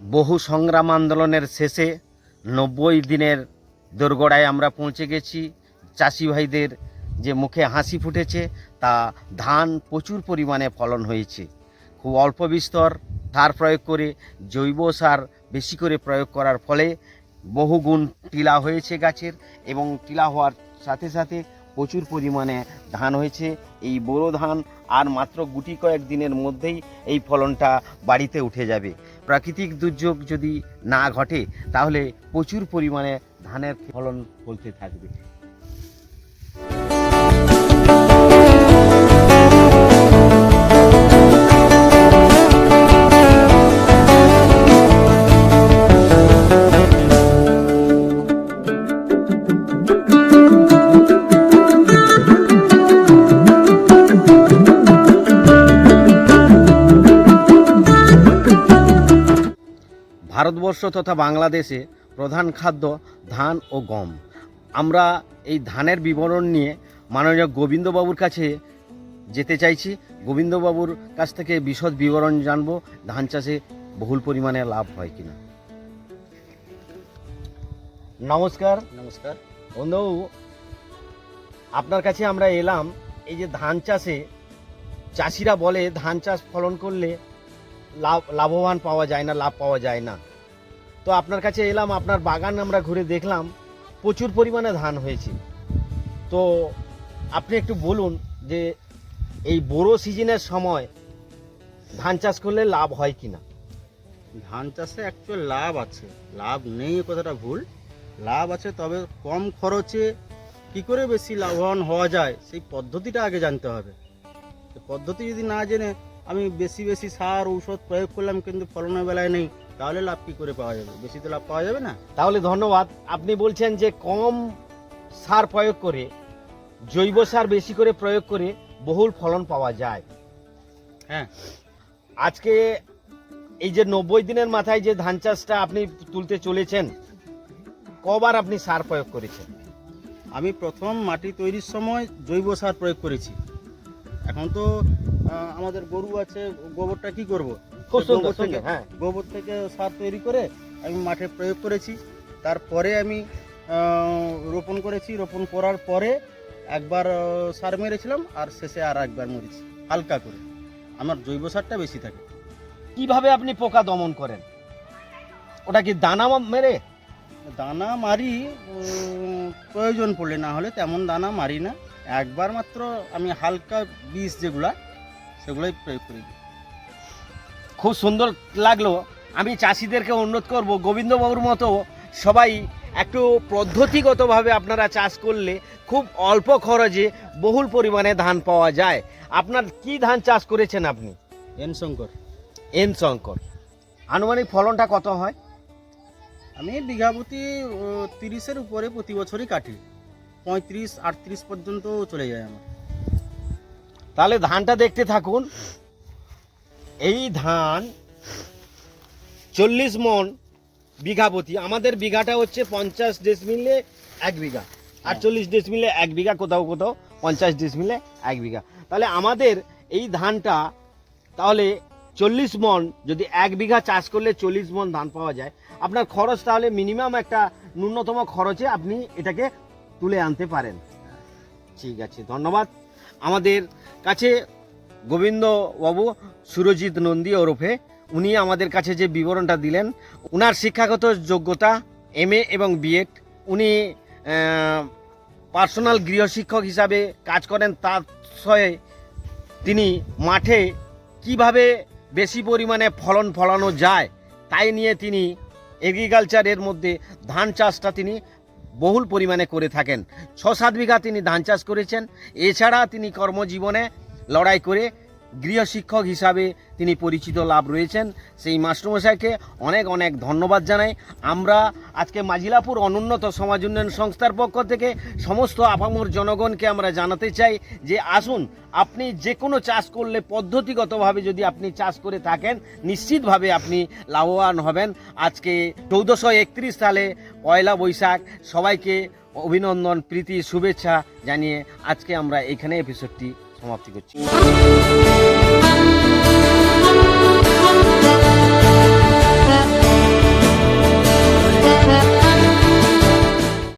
বহু সংগ্রাম আন্দোলনের শেষে নব্বই দিনের দোরগোড়ায় আমরা পৌঁছে গেছি। চাষি ভাইদের যে মুখে হাসি ফুটেছে, তা ধান প্রচুর পরিমাণে ফলন হয়েছে। খুব অল্প বিস্তর সার প্রয়োগ করে জৈব সার বেশি করে প্রয়োগ করার ফলে বহুগুণ টিলা হয়েছে গাছের এবং টিলা হওয়ার সাথে সাথে প্রচুর পরিমাণে ধান হয়েছে। এই বোরো ধান আর মাত্র গুটি কয়েক দিনের মধ্যেই এই ফলনটা বাড়িতে উঠে যাবে। প্রাকৃতিক দুর্যোগ যদি না ঘটে তাহলে প্রচুর পরিমাণে ধানের ফলন ফলতে থাকবে। ভারতবর্ষ তথা বাংলাদেশে প্রধান খাদ্য ধান ও গম। আমরা এই ধানের বিবরণ নিয়ে মাননীয় গোবিন্দবাবুর কাছে যেতে চাইছি। গোবিন্দবাবুর কাছ থেকে বিশদ বিবরণ জানব ধান চাষে বহুল পরিমাণে লাভ হয় কিনা। নমস্কার। নমস্কার। বন্ধু আপনার কাছে আমরা এলাম। এই যে ধান চাষে চাষিরা বলে ধান চাষ ফলন করলে লাভ, লাভবান পাওয়া যায় না, লাভ পাওয়া যায় না। তো আপনার কাছে এলাম, আপনার বাগান আমরা ঘুরে দেখলাম, প্রচুর পরিমাণে ধান হয়েছে। তো আপনি একটু বলুন যে এই বড়ো সিজনের সময় ধান চাষ করলে লাভ হয় কি না ধান চাষে অ্যাকচুয়াল লাভ আছে। লাভ নেই এ কথাটা ভুল। লাভ আছে, তবে কম খরচে কি করে বেশি লাভবান হওয়া যায়, সেই পদ্ধতিটা আগে জানতে হবে। পদ্ধতি যদি না জেনে আমি বেশি বেশি সার ঔষধ প্রয়োগ করলাম কিন্তু ফলনের বেলায় নেই। তাহলে লাভ কি করে পাওয়া যাবে? বেশি তো লাভ পাওয়া যাবে না। তাহলে ধন্যবাদ। আপনি বলছেন যে কম সার প্রয়োগ করে জৈব সার বেশি করে প্রয়োগ করে বহুল ফলন পাওয়া যায়। হ্যাঁ। আজকে এই যে নব্বই দিনের মাথায় যে ধান চাষটা আপনি তুলতে চলেছেন কবার আপনি সার প্রয়োগ করেছেন? আমি প্রথম মাটি তৈরির সময় জৈব সার প্রয়োগ করেছি। এখন তো আমাদের গরু আছে গোবরটা কি করব? গোবর থেকে হ্যাঁ। গোবর থেকে সার তৈরি করে আমি মাঠে প্রয়োগ করেছি। তারপরে আমি রোপণ করেছি। রোপণ করার পরে একবার সার মেরেছিলাম আর শেষে আর একবার মেরেছি হালকা করে। আমার জৈব সারটা বেশি থাকে। কীভাবে আপনি পোকা দমন করেন? ওটা কি দানা মেরে? দানা মারি প্রয়োজন পড়লে না হলে তেমন দানা মারি না। একবার মাত্র আমি হালকা বীজ যেগুলা সেগুলোই প্রয়োগ করি। খুব সুন্দর লাগল। আমি চাষিদেরকে অনুরোধ করব গোবিন্দবাবুর মতো সবাই একটু পদ্ধতিগতভাবে আপনারা চাষ করলে খুব অল্প খরচে বহুল পরিমাণে ধান পাওয়া যায়। আপনার কি ধান চাষ করেছেন আপনি? এন শঙ্কর। এন শঙ্কর। আনুমানিক ফলনটা কত হয়? আমি বিঘাপতি তিরিশের উপরে প্রতি বছরই কাটি। পঁয়ত্রিশ আটত্রিশ পর্যন্ত চলে যায় আমার। তাহলে ধানটা দেখতে থাকুন। এই ধান চল্লিশ মন বিঘাপতি। আমাদের বিঘাটা হচ্ছে পঞ্চাশ ডেসমিলে এক বিঘা। আটচল্লিশ ডেসমিলে এক বিঘা কোথাও কোথাও পঞ্চাশ ডেসমিলে এক বিঘা। তাহলে আমাদের এই ধানটা তাহলে চল্লিশ মন যদি এক বিঘা চাষ করলে চল্লিশ মন ধান পাওয়া যায়। আপনার খরচ তাহলে মিনিমাম একটা ন্যূনতম খরচে আপনি এটাকে তুলে আনতে পারেন। ঠিক আছে ধন্যবাদ। আমাদের কাছে গোবিন্দ বাবু সুরজিৎ নন্দী ওরফে, উনি আমাদের কাছে যে বিবরণটা দিলেন, উনার শিক্ষাগত যোগ্যতা এম এবং বিএড। উনি পার্সোনাল গৃহশিক্ষক হিসাবে কাজ করেন, তার সয়ে তিনি মাঠে কীভাবে বেশি পরিমাণে ফলন ফলানো যায়, তাই নিয়ে তিনি এগ্রিকালচারের মধ্যে ধান চাষটা তিনি বহুল পরিমাণে করে থাকেন। ছ সাত বিঘা তিনি ধান চাষ করেছেন। এছাড়া তিনি কর্মজীবনে লড়াই করে গৃহশিক্ষক হিসাবে তিনি পরিচিত লাভ রয়েছেন। সেই মাস্টারমশাইকে অনেক অনেক ধন্যবাদ জানাই। আমরা আজকে মাজিলাপুর অনুন্নত সমাজ উন্নয়ন সংস্থার পক্ষ থেকে সমস্ত আপামর জনগণকে আমরা জানাতে চাই যে আসুন, আপনি যে কোনো চাষ করলে পদ্ধতিগতভাবে যদি আপনি চাষ করে থাকেন, নিশ্চিতভাবে আপনি লাভবান হবেন। আজকে চৌদ্দশো একত্রিশ সালে পয়লা বৈশাখ, সবাইকে অভিনন্দন, প্রীতি, শুভেচ্ছা জানিয়ে আজকে আমরা এখানে এপিসোডটি সমাপ্তি করছি।